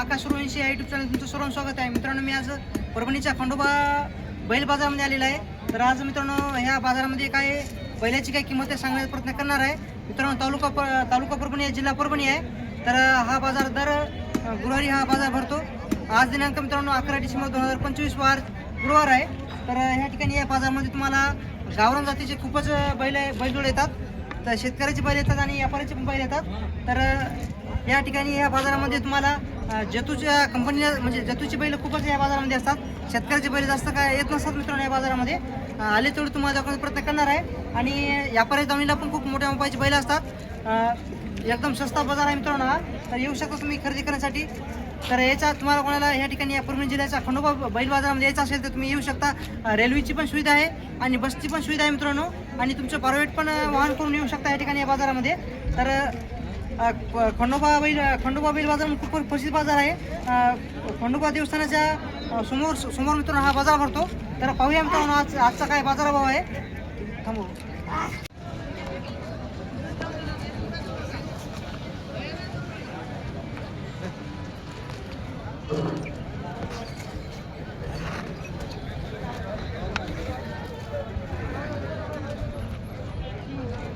आकाश सुरवंशी या YouTube channel तुमचं सर्व स्वागत आहे. मित्रांनो मी आज परभणीच्या खंडोबा बैल बाजारामध्ये आलेला आहे. तर आज मित्रांनो ह्या बाजारामध्ये काय बैलाची काय किंमत आहे सांगण्याचा प्रयत्न करणार आहे. मित्रांनो तालुका प तालुका परभणी आहे जिल्हा परभणी आहे. तर हा बाजार दर गुरुवारी हा बाजार भरतो. आज दिनांक मित्रांनो अकरा डिसेंबर दोन हजार पंचवीस वार गुरुवार आहे. तर ह्या ठिकाणी या बाजारामध्ये तुम्हाला गावरान जातीचे खूपच बैल बैलजोड येतात. तर शेतकऱ्याचे बैल येतात आणि व्यापाऱ्याचे पण बैल येतात. तर या ठिकाणी या बाजारामध्ये तुम्हाला जतूच्या कंपनीला म्हणजे जतूची बैल खूपच या बाजारामध्ये असतात. शेतकऱ्याचे बैल जास्त काय येत नसतात मित्रांनो या बाजारामध्ये. आले तेवढे तुम्हाला दाखवण्याचा प्रयत्न करणार आहे. आणि व्यापारी जमिनीला पण खूप मोठ्या मापाचे बैल असतात. एकदम स्वस्ता बाजार आहे मित्रांनो हा. तर येऊ शकता तुम्ही खरेदी करण्यासाठी. तर याचा तुम्हाला कोणाला या ठिकाणी या परभणी जिल्ह्याचा खंडोबा बैल बाजारामध्ये यायचं असेल तर तुम्ही येऊ शकता. रेल्वेची पण सुविधा आहे आणि बसची पण सुविधा आहे मित्रांनो. आणि तुमचं प्रायव्हेट पण वाहन करून येऊ शकता या ठिकाणी या बाजारामध्ये. तर अ, ख- खंडोबा बैल खंडोबा बैल बाजार म्हणून खूप प्रसिद्ध बाजार आहे अ, खंडोबा देवस्थानाच्या अ, समोर समोर मित्रांनो हा बाजार भरतो तर पाहूया मित्रांनो आज आजचा काय बाजारभाव आहे थांबू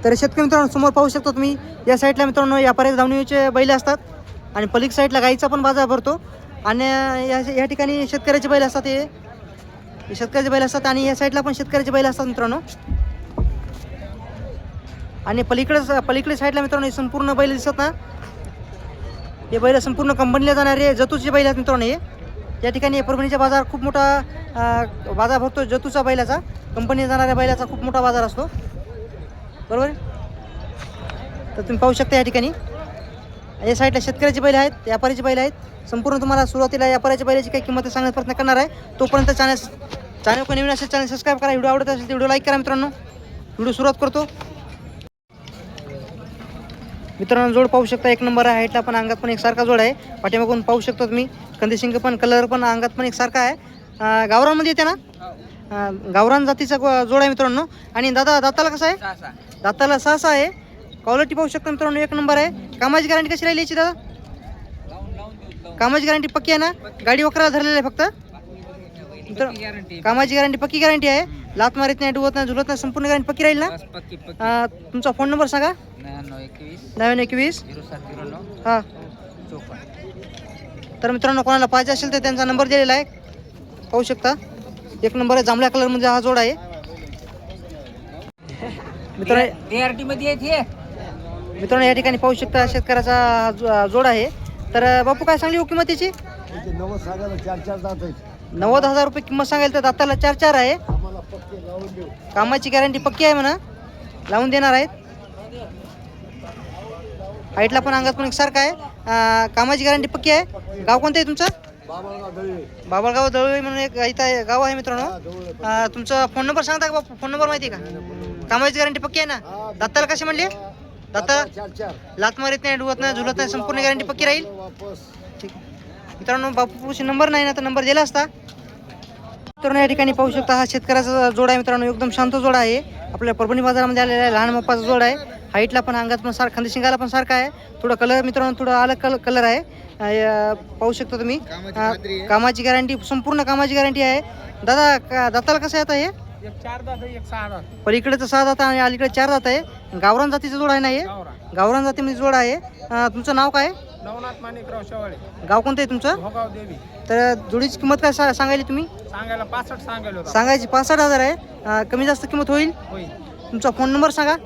तर शेतकरी मित्रांनो समोर पाहू शकता तुम्ही या साईडला मित्रांनो या पर्यंत धावणीचे बैल असतात आणि पलीक साईडला गाईचा पण बाजार भरतो. आणि या या ठिकाणी शेतकऱ्याचे बैल असतात हे. शेतकऱ्याचे बैल असतात आणि या साईडला पण शेतकऱ्याचे बैल असतात मित्रांनो. आणि पलीकडे पलीकडे साईडला मित्रांनो हे संपूर्ण बैल दिसत ना. हे बैल संपूर्ण कंपनीला जाणारे जतूचे बैल आहेत मित्रांनो हे. या ठिकाणी परभणीचा बाजार खूप मोठा बाजार भरतो जतूचा बैलाचा. कंपनीला जाणाऱ्या बैलाचा खूप मोठा बाजार असतो. बरोबर? तर तुम्ही पाहू शकता या ठिकाणी. या साईडला शेतकऱ्याचे बैल आहेत व्यापाऱ्याचे बैल आहेत. संपूर्ण तुम्हाला सुरुवातीला व्यापाऱ्याच्या बैलाची काही किंमत सांगण्याचा प्रयत्न करणार आहे. तोपर्यंत चॅनल चॅनल कोणी नवीन असेल चॅनल सबस्क्राईब करा. व्हिडिओ आवडत असेल तर व्हिडिओ लाईक करा मित्रांनो. व्हिडिओ सुरुवात करतो. मित्रांनो जोड पाहू शकता एक नंबर आहे. हाईटला पण अंगात पण एक सारखा जोड आहे. पाठीमागून पाहू शकतो तुम्ही. कंदिशिंग पण कलर पण अंगात पण एक सारखा आहे. गावरानमध्ये येते ना? गावरान जातीचा जोड आहे मित्रांनो. आणि दादा दाताला कसं आहे? दाताला सहा आहे. क्वालिटी पाहू शकता मित्रांनो एक नंबर आहे. कामाची गॅरंटी कशी राहिली याची दादा? कामाची गॅरंटी पक्की आहे ना? गाडी वकराला धरलेली आहे फक्त. कामाची गॅरंटी पक्की गॅरंटी आहे. लात मारित नाही डुवत नाही झुलत नाही संपूर्ण गॅरंटी पक्की राहील ना? तुमचा फोन नंबर सांगा. नव्याण्णव एकवीस. हां. तर मित्रांनो कोणाला पाहिजे असेल तर त्यांचा नंबर दिलेला आहे. पाहू शकता. एक नंबर आहे जांभळ्या कलरमध्ये हा जोड आहे. मित्रांनो मध्ये हे. या ठिकाणी पाहू शकता शेतकऱ्याचा हा जो- जोड आहे. तर बापू काय सांगली हो किंमत त्याची नव्वद सांगायला चार चार जात आहेत. नव्वद हजार रुपये किंमत सांगायला तर दाताला चार चार आहे. आम्हाला पक्के लावून देऊ. कामाची गॅरंटी पक्की आहे म्हणा. लावून देणार आहेत. हाईटला पण अंगात पण एकसारखं आहे. अं, कामाची गॅरंटी पक्की आहे. गाव कोणतं आहे तुमचं? बाबाला दळवे. बाबळगाव दळवी म्हणून एक इथं आहे- गाव आहे मित्रांनो. हा, जवळ आहे. अं, तुमचा फोन नंबर सांगता का बापू? फोन नंबर माहिती आहे का? कामाची गॅरंटी पक्की आहे ना? हा, दाताला कशी म्हणली? दाता चार चार. लात मारित नाही डुवत नाही झुलत नाही संपूर्ण गॅरंटी पक्की राहील? ठीक. आहे. मित्रांनो बापूशी नंबर नाही ना तर नंबर दिला असता. मित्रांनो या ठिकाणी पाहू शकता हा शेतकऱ्याचा जोड आहे मित्रांनो एकदम शांत जोड आहे. आपल्या परभणी बाजारामध्ये आलेला आहे लहान मप्पाचा जोड आहे. हाईटला पण अंगात पण सार खांदी शिंगाला पण सारखा आहे. थोडा कलर मित्रांनो थोडा अलग कलर कलर आहे. पाहू शकता तुम्ही. कामाची गॅरंटी संपूर्ण कामाची गॅरंटी आहे. दादा का दाताला कसं आहे आता हे? एक चार दात एक सहा दात. पलीकडे तर सहा दात आणि अलीकडे चार दात आहे. गावरान जातीचा जोड आहे ना हे? गावरान. जातीमध्ये जोड आहे. अं, तुमचं नाव काय? आहे? नवनाथ माणिकराव शेवाळे. गाव कोणतं आहे तुमचं? भोगाव देवी. तर जोडीची किंमत काय सा सांगायली तुम्ही? सांगायला पासष्ट सांगायला होता. सांगायची पासष्ट हजार आहे. अं, कमी जास्त किंमत होईल? होईल. तुमचा फोन नंबर सांगा.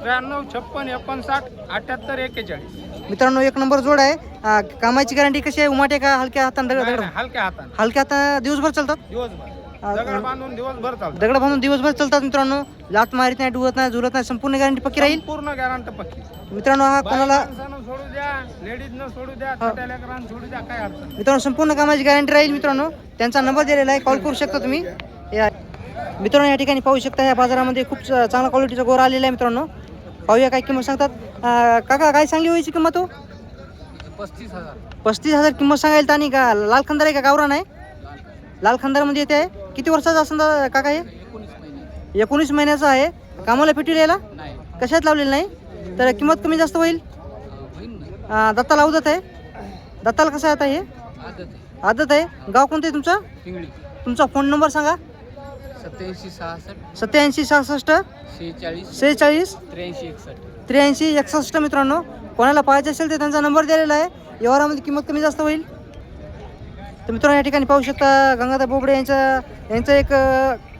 त्र्याण्णव छप्पन एकोणसाठ अठ्याहत्तर एक्केचाळीस. मित्रांनो एक नंबर जोड आहे. अं, कामाची गॅरंटी कशी आहे? उमाटे का? हलक्या हाताने दगड नाही, दगड नाही, हलक्या हाताने. हलक्या हाता दिवसभर चालतात? दिवसभर. दगड बांधून दिवसभर चालतो दगड बांधून दिवसभर चालतात मित्रांनो. लात मारित नाही डुवत नाही झुलत नाही संपूर्ण गॅरंटी पक्की राहील? पूर्ण गॅरंट पक्की. मित्रांनो हा कोणाला माणसानं सोडू द्या लेडीज न सोडू द्या छोट्या लेकरांना सोडू द्या काय अडचण नाही. मित्रांनो संपूर्ण कामाची गॅरंटी राहील मित्रांनो. त्यांचा नंबर दिलेला आहे कॉल करू शकता तुम्ही. या. मित्रांनो या ठिकाणी पाहू शकता या बाजारामध्ये खूप च- चांगला क्वालिटीचा गोरा आलेला आहे मित्रांनो. पाहूया काय किंमत सांगतात. अं, काका काय सांगली व्हायची किंमत हो? पस्तीस हजार. पस्तीस हजार किंमत सांगायला तर आणि का? लाल खंदार आहे का? गावरान आहे? लाल खंदारमध्ये येते आहे? किती वर्षाचा असं काका हे? एकोणीस महिने एकोणीस महिन्याचा आहे. कामाला फिटून यायला? नाही कशात लावलेलं नाही? तर किंमत कमी जास्त होईल? दत्ता लावू जात आहे? दत्ताला कसं आहे आता हे? आदत आहे. गाव कोणतं आहे तुमचं? तुमचा फोन नंबर सांगा. सत्याऐंशी सहासष्ट सत्याऐंशी सहासष्ट सेहेचाळीस त्र्याऐंशी एकसष्ट. त्र्याऐंशी एकसष्ट मित्रांनो कोणाला पाहायचे असेल तर त्यांचा नंबर दिलेला आहे. व्यवहारामध्ये किंमत कमी जास्त होईल? तर मित्रांनो या ठिकाणी पाहू शकता गंगाधर बोबडे यांचा यांचा एक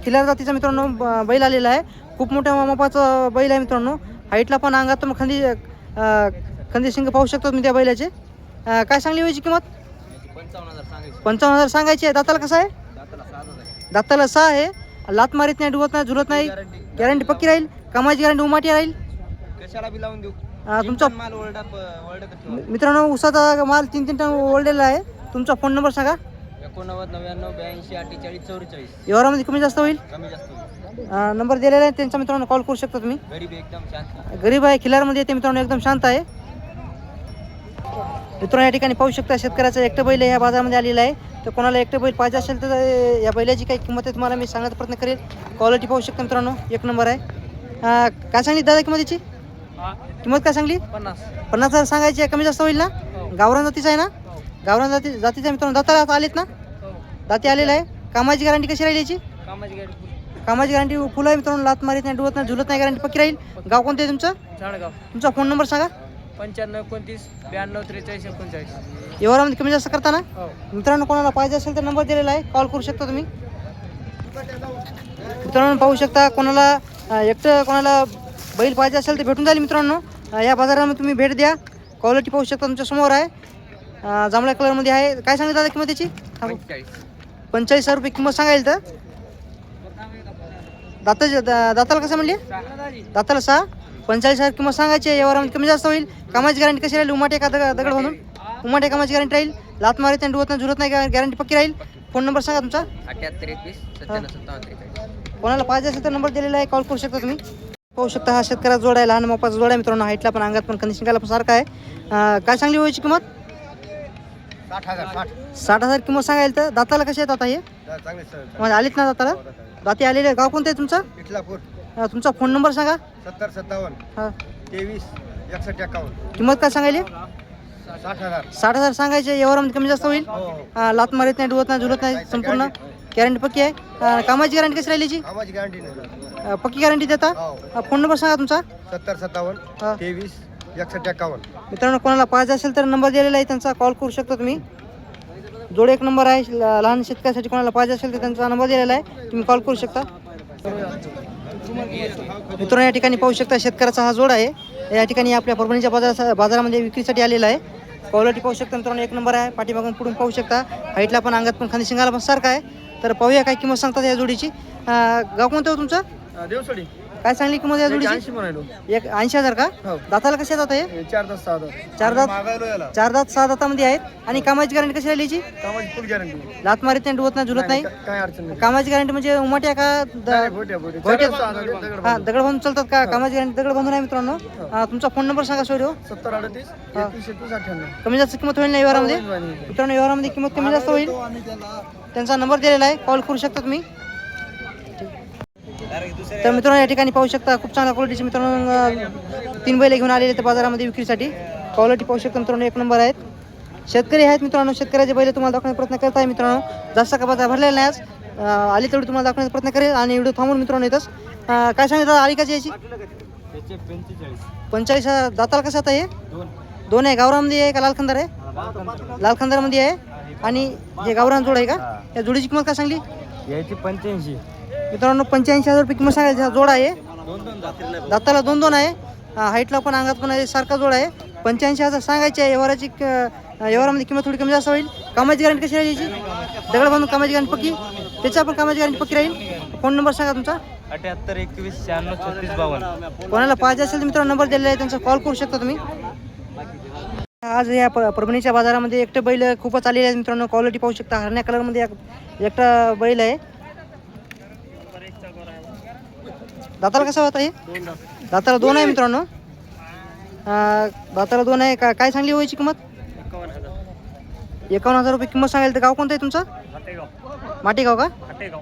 खिलार जातीचा मित्रांनो बैल आलेला आहे. खूप मोठ्या मापाचा बैल आहे मित्रांनो. हाईटला पण अंगात पण खंदी खंदी शिंग पाहू शकतो तुम्ही त्या बैलाचे. काय सांगली व्हायची किंमत? पंचावन्न हजार सांगायचे आहे. दाताला कसं आहे? दाताला सहा आहे. लात मारीत नाही डुवत नाही झुलत नाही. गॅरंटी पक्की राहील? कामाची गॅरंटी उमाटी राहील? तुमचा मित्रांनो उसाचा माल तीन तीन टन ओढलेला आहे. तुमचा फोन नंबर सांगा. एकोणनव्वद नव्याण्णव ब्याऐंशी अठ्ठेचाळीस चौवेचाळीस. व्यवहारामध्ये कमी जास्त होईल? कमी जास्त होईल. अं, नंबर दिलेला आहे त्यांचा मित्रांनो कॉल करू शकता तुम्ही. गरीब एकदम शांत. गरीब आहे खिलारमध्ये येते मित्रांनो एकदम शांत आहे. मित्रांनो या ठिकाणी पाहू शकता शेतकऱ्याचा एकटं बैल ह्या बाजारामध्ये आलेला आहे. तर कोणाला एकटं बैल पाहिजे असेल तर अं, या बैलाची काही किंमत आहे तुम्हाला मी सांगण्याचा प्रयत्न करेल. क्वालिटी पाहू शकता मित्रांनो एक नंबर आहे. अं, काय सांगली दादा किंमत याची किंमत काय सांगली? पन्नास. पन्नास हजार सांगायची आहे कमी जास्त होईल ना? गावरान जातीचा आहे ना? गावरान जाती जातीचा आहे मित्रांनो. आता आलेत ना? दाती आलेला आहे. कामाची गॅरंटी कशी राहील याची? कामाची गाडी कामाची गॅरंटी फुल आहे मित्रांनो. लात मारीत नाही डुवत नाही झुलत नाही गॅरंटी पक्की राहील. गाव कोणतं आहे तुमचं? तुमचा फोन नंबर सांगा. पंच्याण्णव एकोणतीस ब्याण्णव त्रेचाळीस एकोणचाळीस. व्यवहारामध्ये कमी जास्त करता ना? हो. मित्रांनो कोणाला पाहिजे असेल तर नंबर दिलेला आहे. कॉल करू शकता तुम्ही. मित्रांनो पाहू शकता कोणाला एकटं कोणाला बैल पाहिजे असेल तर भेटून जाईल मित्रांनो. या बाजारामध्ये तुम्ही भेट द्या. क्वालिटी पाहू शकता तुमच्यासमोर आहे. जांभळ्या कलरमध्ये आहे. काय सांगितलं दादा किंमत त्याची. पंचेचाळीस. हजार रुपये किंमत सांगायला तर. दाता दा- दाताला कसं म्हणले? दाताला सहा. पंचेचाळीस हजार किंमत सांगायची. आहे व्यवहारामध्ये कमी जास्त होईल. कामाची गॅरंटी कशी राहील? उमाटे का दगड दगड बांधून उमाटे कामाची गॅरंटी राहील. लात मारित नाही डुवत नाही झुरत नाही गॅरंटी पक्की राहील. फोन नंबर सांगा तुमचा. अठ्याहत्तर एकवीस कोणाला पाहिजे असेल तर नंबर दिलेला आहे. कॉल करू शकता तुम्ही. पाहू शकता हा शेतकऱ्याचा जोड आहे. लहान मोपाचा जोड आहे मित्रांनो. हाईटला पण अंगात पण कंडिशनला पण सारखा आहे. काय सांगली व्हायची किंमत? साठ हजार साठ. साठ हजार किंमत सांगायला तर दाताला कशी आहेत आता हे? चांगले म्हणजे आलीत ना दाताला? दाती आलेले आहे. गाव कोणतं आहे तुमचं? इटलापूर अं, तुमचा फोन नंबर सांगा. सत्तर सत्तावन्न. हा. तेवीस एकसष्ट एकावन्न किंमत काय सांगायली? साठ हजार. साठ हजार सांगायचे. व्यवहारामध्ये कमी जास्त होईल? हो. अं, लात मारित नाही डुवत नाही झुलत नाही संपूर्ण? गॅरंटी पक्की आहे? अं, कामाची गॅरंटी कशी राहिली याची? कामाची गॅरंटी नाही. अं, पक्की गॅरंटी देता? हो. अं, फोन नंबर सांगा तुमचा. सत्तर सत्तावन्न. हा. तेवीस एकसष्ट एकावन्न. मित्रांनो कोणाला पाहिजे असेल तर नंबर दिलेला आहे त्यांचा कॉल करू शकता तुम्ही. जोड एक नंबर आहे ल- लहान शेतकऱ्यासाठी कोणाला पाहिजे असेल तर त्यांचा नंबर दिलेला आहे तुम्ही कॉल करू शकता. मित्रांनो या ठिकाणी पाहू शकता शेतकऱ्याचा हा जोड आहे. या ठिकाणी आपल्या परभणीच्या बाजारा बाजारामध्ये विक्रीसाठी आलेला आहे. क्वालिटी पाहू शकता मित्रांनो एक नंबर आहे. पाठीमागून पुढून पाहू शकता. हाईटला पण अंगात पण खाली शिंगाला पण सारखा आहे. तर पाहूया काय किंमत सांगतात या जोडीची. अं, गाव कोणतं हो तुमचं? देवसोडी. काय सांगली किंमत या जोडीची म्हणालो एक ऐंशी हजार का? हो. दाताला कसे जात हे चार तास सहा तास चार दात? मागायलो याला. चार दात सहा दातामध्ये आहेत. आणि कामाची गॅरंटी कशी राहिली याची? कामाची फुल गॅरंटी लात मारीत नाही डुवत नाही झुलत नाही काय अडचण नाही. कामाची गॅरंटी म्हणजे उमाट्या का द- बोट्या बोट्या बोट्या- चार तास सहा तास, हा दगड बांधून चालतात का? कामाची गॅरंटी दगड बांधून आहे मित्रांनो. अं, तुमचा फोन नंबर सांगा सोय सत्तर अडतीस हा. एकवीस एकवीस अठ्ठ्याण्णव. कमी जास्त किंमत होईल ना व्यवहारामध्ये? मित्रांनो व्यवहारामध्ये किंमत कमी जास्त होईल. त्यांचा नंबर दिलेला आहे. कॉल करू शकता तुम्ही. तर मित्रांनो या ठिकाणी पाहू शकता खूप चांगल्या क्वालिटीचे मित्रांनो तीन बैल घेऊन आलेले आहेत बाजारामध्ये विक्रीसाठी. क्वालिटी पाहू शकता मित्रांनो एक नंबर आहेत. शेतकरी आहेत मित्रांनो शेतकऱ्याचे बैल तुम्हाला दाखवण्याचा प्रयत्न करत आहे मित्रांनो. जास्त का बाजार भरलेला नाही आज. आली तेवढी तुम्हाला दाखवण्याचा प्रयत्न करेल आणि व्हिडिओ थांबून मित्रांनो येतच. काय सांगितलं आली का याची? पंचेचाळीस हजार. दाताला कसं आता हे? दोन दोन आहे. गावरामध्ये आहे का लालखंदार आहे? लालखंदारमध्ये आहे. आणि हे गावरान जोड आहे का? या जोडीची किंमत काय सांगली? याची पंच्याऐंशी. मित्रांनो पंच्याऐंशी हजार रुपये किंमत सांगायची हा जोड आहे. दाताला दोन दोन आहे. हाईटला पण अंगात पण आहे सारखा जोड आहे. पंच्याऐंशी हजार सांगायची आहे व्यवहाराची क- व्यवहारामध्ये किंमत थोडी कमी जास्त होईल. कामाची गॅरंटी कशी राहील याची? दगड बांधून कामाची गॅरंटी पक्की. त्याच्या पण कामाची गॅरंटी पक्की राहील. फोन नंबर सांगा तुमचा. अठ्याहत्तर एकवीस शहाण्णव छत्तीस बावन्न. कोणाला पाहिजे असेल तर मित्रांनो नंबर दिलेला आहे त्यांचा कॉल करू शकता तुम्ही. आज या प- परभणीच्या बाजारामध्ये एकटं बैल खूपच आलेले आहेत मित्रांनो. क्वालिटी पाहू शकता. हरण्या कलरमध्ये एक- एकटा बैल आहे. दाताला कसं होता हे दाताला दोन आहे मित्रांनो. दाताला दोन आहे. का काय सांगली व्हायची किंमत? एकावन्न हजार रुपये किंमत सांगायला तर गाव कोणतं आहे तुमचं? माटेगाव का?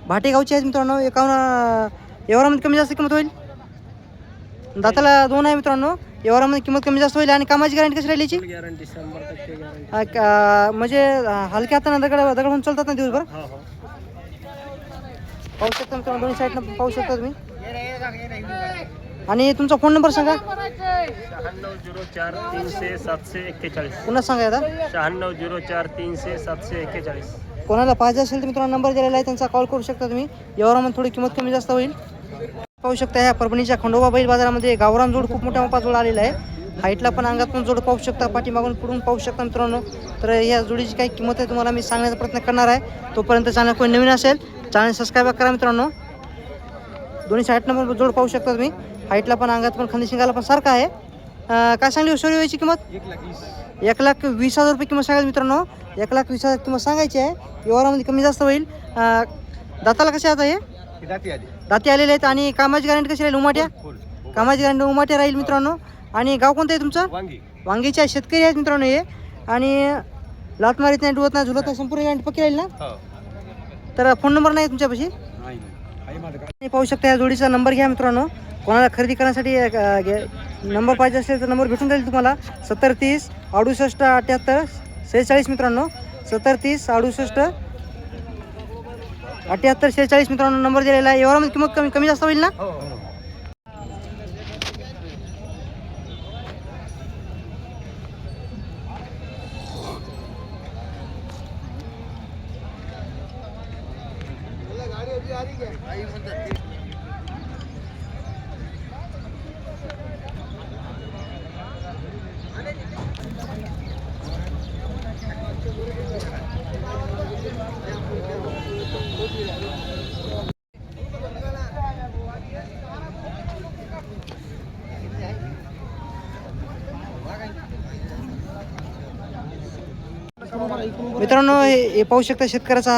भाटेगावची आहेत मित्रांनो. एकावन्न एवढ्यामध्ये कमी जास्त किंमत होईल? दाताला दोन आहे मित्रांनो. व्यवहारामध्ये किंमत कमी जास्त होईल आणि कामाची गॅरंटी कशी राहिली याची? गॅरंटी शंभर टक्के गॅरंटी अ, क- म्हणजे हलक्या हाताने दगड दगड म्हणून चालतात ना दिवसभर? हो हो. पाहू शकता मित्रांनो दोन्ही साईडनं पाहू शकता तुम्ही. आणि तुमचा फोन नंबर सांगा. शहाण्णव झिरो चार तीनशे सातशे एक्केचाळीस. पुन्हा सांगा आता शहाण्णव झिरो चार तीनशे सातशे एक्केचाळीस. कोणाला पाहिजे असेल तर मित्रांनो नंबर दिलेला आहे त्यांचा कॉल करू शकता तुम्ही. व्यवहारामध्ये थोडी किंमत कमी जास्त होईल. पाहू शकता ह्या परभणीच्या खंडोबा बैल बाजारामध्ये गावरान जोड खूप मोठ्या मोठा जोड आलेला आहे. हाईटला पण अंगात पण जोड पाहू शकता. पाठीमागून पुढून पाहू शकता मित्रांनो. तर या जोडीची काही किंमत आहे तुम्हाला मी सांगण्याचा प्रयत्न करणार आहे. तोपर्यंत चॅनल कोणी नवीन असेल चॅनल सबस्क्राईब करा मित्रांनो. दोन्ही साईडनं पण जोड पाहू शकता तुम्ही. हाईटला पण अंगात पण खांदी शिंगाला पण सारखं आहे. काय सांगली सोरी व्हायची किंमत? एक लाख वीस. हजार रुपये किंमत सांगायची मित्रांनो. एक लाख वीस हजार किंमत सांगायची आहे. व्यवहारामध्ये कमी जास्त होईल. दाताला कसे आता हे? दाती आली. दाती आलेले आहेत आणि कामाची गॅरंटी कशी राहील? उमाट्या? कामाची गॅरंटी उमाट्या राहील मित्रांनो. आणि गाव कोणतं आहे तुमचं? वांगी. वांगीचे आहे, शेतकरी आहेत मित्रांनो हे. आणि लात मारीत नाही डुवत नाही झुलत नाही संपूर्ण गॅरंटी पक्की राहील ना? हो. तर फोन नंबर नाही तुमच्यापाशी? पाहू शकता या जोडीचा नंबर घ्या मित्रांनो. कोणाला खरेदी करण्यासाठी नंबर पाहिजे असेल तर नंबर भेटून जाईल तुम्हाला. सत्तर तीस अडुसष्ट अठ्याहत्तर सेहेचाळीस मित्रांनो. सत्तर तीस अडुसष्ट अठ्याहत्तर शेहेचाळीस मित्रांनो नंबर दिलेला आहे. एवढ्यामध्ये म्हणजे किंमत कमी कमी जास्त होईल ना? हो, हो. मित्रांनो हे हे पाहू शकता शेतकऱ्याचा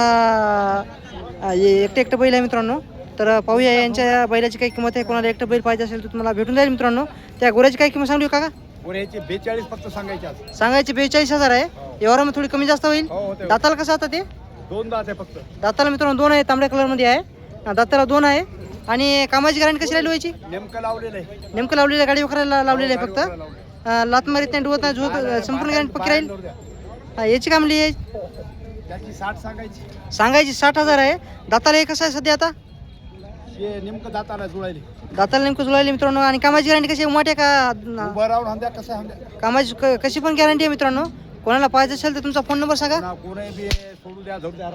हे एकटं एकटं बैल आहे मित्रांनो. तर पाहूया यांच्या बैलाची काही किंमत आहे कोणाला एकटं बैल पाहिजे असेल तर तुम्हाला भेटून जाईल मित्रांनो. त्या गोऱ्याची काय किंमत सांगू का पुण्याचे बेचाळीस फक्त सांगायचे बेचाळीस हजार आहे. एवढ्यामध्ये थोडी कमी जास्त होईल. हो होते दाताला कसं आता ते? दोन दात आहे फक्त. दाताला मित्रांनो दोन आहे तांबड्या कलरमध्ये आहे. दाताला दोन आहे. आणि कामाची गॅरंटी कशी राहिली व्हायची? नेमकं लावलेलं आहे. नेमकं लावलेलं गाडी वखराला लावलेलं आहे फक्त. लात मारीत नाही डुवत नाही झुवत संपूर्ण गॅरंटी पक्की राहील? अं, याची काय म्हणली? आहे? त्याची साठ सांगायची. सांगायची साठ हजार आहे. दाताला हे कसं आहे सध्या आता? हे नेमकं दाताला जुळायली. दाताला नेमकं जुळायली मित्रांनो. आणि कामाची गॅरंटी कशी आहे? उमाटे का उभं राहून हांद्या कसं हांद्या? कामाची क- कशी पण गॅरंटी आहे मित्रांनो. कोणाला पाहिजे असेल तर तुमचा फोन नंबर सांगा. ना कोणी बी सोडू द्या झोड द्या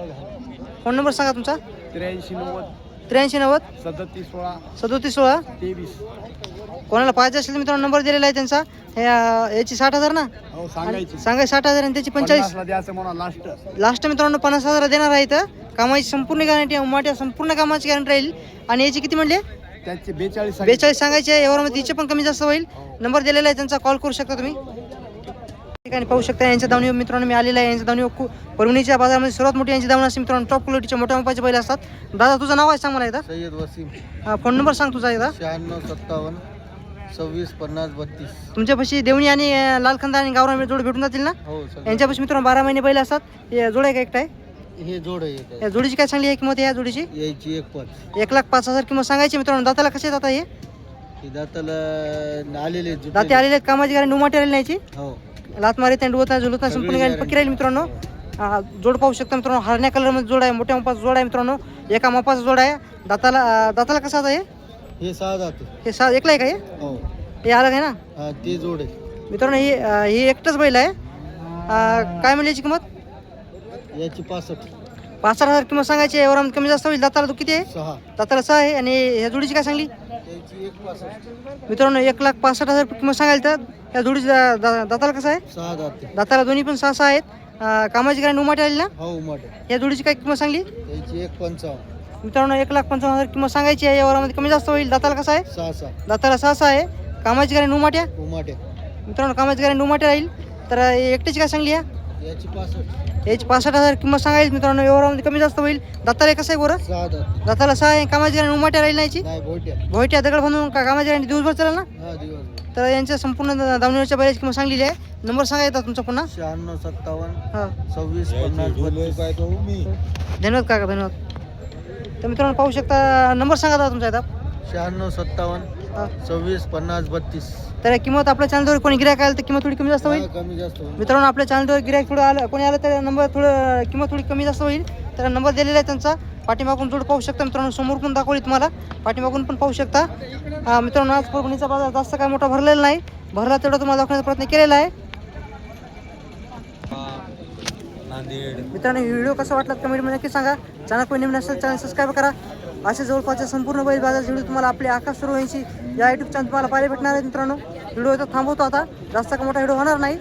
फोन नंबर सांगा तुमचा. त्र्याऐंशी नव्वद त्र्याऐंशी नव्वद सदतीस सोळा सदोतीस सोळा तेवीस. कोणाला पाहिजे असेल तर मित्रांनो नंबर दिलेला आहे त्यांचा. हे, याची साठ हजार ना? हो सांगायची. सांगाय साठ हजार आणि त्याची पंचेचाळीस पन्नासला द्यायचं म्हणा लास्ट लास्ट मित्रांनो पन्नास हजार देणार आहे इथं. कामाची संपूर्ण गॅरंटी उमाट्या संपूर्ण कामाची गॅरंटी राहील. आणि याची किती म्हणले? त्याचे बेचाळीस बेचाळीस सांगायचे आहे. यावरमध्ये तिचे पण कमी जास्त होईल. नंबर दिलेला आहे त्यांचा. कॉल करू शकता तुम्ही. ठिकाणी पाहू शकता यांच्या दावणी मित्रांनो मी आलेला आहे. यांच्या दावणी खूप परभणीच्या बाजारामध्ये सर्वात मोठी यांची दावणी असते मित्रांनो. टॉप क्वालिटीचे मोठ्या मोठ्याचे बैल असतात. दादा तुझं नाव आहे सांग मला एकदा. सय्यद वसीम. हा, फोन नंबर सांग तुझा एकदा. शहाण्णव सत्तावन्न. सव्वीस पन्नास बत्तीस. तुमच्यापाशी देवणी आणि अं, लालखंदा आणि गावरान जोड भेटून जातील ना? हो यांच्यापाशी मित्रांनो बारा महिने बैल असतात. हे जोड आहे का एकटा आहे? हे जोड आहे या जोडीची काय सांगली आहे किंमत आहे या जोडीची? आहे. यायची एक पाच एक लाख पाच हजार किंमत सांगायची मित्रांनो. दाताला कसे जातात हे? ही दाताला आलेले. दाते आलेले आहेत कामाची गाडी नुमाटी आलेली नाही याची? हो. लात मारीत नाही डुवत नाही झुलत नाही संपूर्ण गाडी पक्की राहील मित्रांनो. हा, जोड पाहू शकता मित्रांनो. हरण्या कलरमध्ये जोड आहे मोठ्या मापाचा जोड आहे मित्रांनो. एका मापाचा जोड आहे. दाताला दाताला कसा आता हे? हे सहा दाते हे सा एकला आहे का हे? हो. हे अलग आहे ना? हा ते जोड आहे. मित्रांनो ही अं, ही एकटंच बैल आहे. अं, काय मिळाली याची किंमत? याची पासष्ट. पाच हजार किंमत सांगायची आहे. एवढा कमी जास्त होईल. दाताला तू किती आहे? सहा. दाताला सहा आहे. आणि ह्या जोडीची काय सांगली? याची एक पासष्ट. मित्रांनो एक लाख पासष्ट हजार किंमत सांगायला तर या जोडीची दा- दा- दाताला कसं आहे? सहा दाते दाताला दोन्ही पण सहा सहा आहेत. अं, कामाची गाडी उमाटी आली ना? हो उमाट या जोडीची काय किंमत सांगली? एक पंचावन्न. मित्रांनो एक लाख पंचावन्न हजार किंमत सांगायची आहे. या वरामध्ये कमी जास्त होईल. दाताला कसं आहे? सहा सहा. दाताला सहा सहा आहे. कामाची गाडी नुमाट्या उमाटे मित्रांनो कामाची गाडी नुमाट्या राहील. तर एकटीची काय सांगली आहे याची पासष्ट. याची पासष्ट हजार किंमत सांगायची. मित्रांनो व्यवहारामध्ये कमी जास्त होईल. दाताला कसं आहे गोरं सहा दाते. दाताला सहा आहे. कामाची गाडी नुमाट्या राहील नाही याची? नाही भोयट्या दगड बांधून का कामाची गाडी दिवसभर चालेल ना? हा दिवस तर यांच्या संपूर्ण दावणीवरच्या बैलाची किंमत सांगलेली आहे. नंबर सांगा येतात तुमचा पुन्हा. शहाण्णव सत्तावन्न हां. सव्वीस पन्नास बत्तीस. धन्यवाद काका धन्यवाद. तर मित्रांनो पाहू शकता नंबर सांगा दादा तुमचा येतात शहाण्णव सत्तावन्न. सव्वीस पन्नास बत्तीस. तर किंमत आपल्या चॅनलवर कोणी गिरायक आलं तर किंमत थोडी कमी जास्त होईल. कमी जास्त होईल. मित्रांनो आपल्या चॅनलवर गिरायक थोडं आलं कोणी आलं तर नंबर थोडं किंमत थोडी कमी जास्त होईल. तर नंबर दिलेला आहे त्यांचा. पाठीमागून जोड पाहू शकता मित्रांनो समोर पण दाखवली तुम्हाला. पाठीमागून पण पाहू शकता. हा, मित्रांनो आज परभणीचा बाजार जास्त काय मोठा भरलेला नाही. भरला तेवढा तुम्हाला दाखवण्याचा प्रयत्न केलेला आहे. मित्रांनो व्हिडिओ कसा वाटला कमेंटमध्ये नक्की सांगा. चॅनल कोणी नवीन असेल चॅनल सबस्क्राईब करा. असे जवळपासच्या संपूर्ण बैल बाजार व्हिडिओ तुम्हाला आपले आकाश सुरू यांची या युट्यूब चॅनल तुम्हाला पाहायला भेटणार आहे मित्रांनो. व्हिडिओ इथं थांबवतो आता. जास्त का मोठा व्हिडिओ होणार नाही.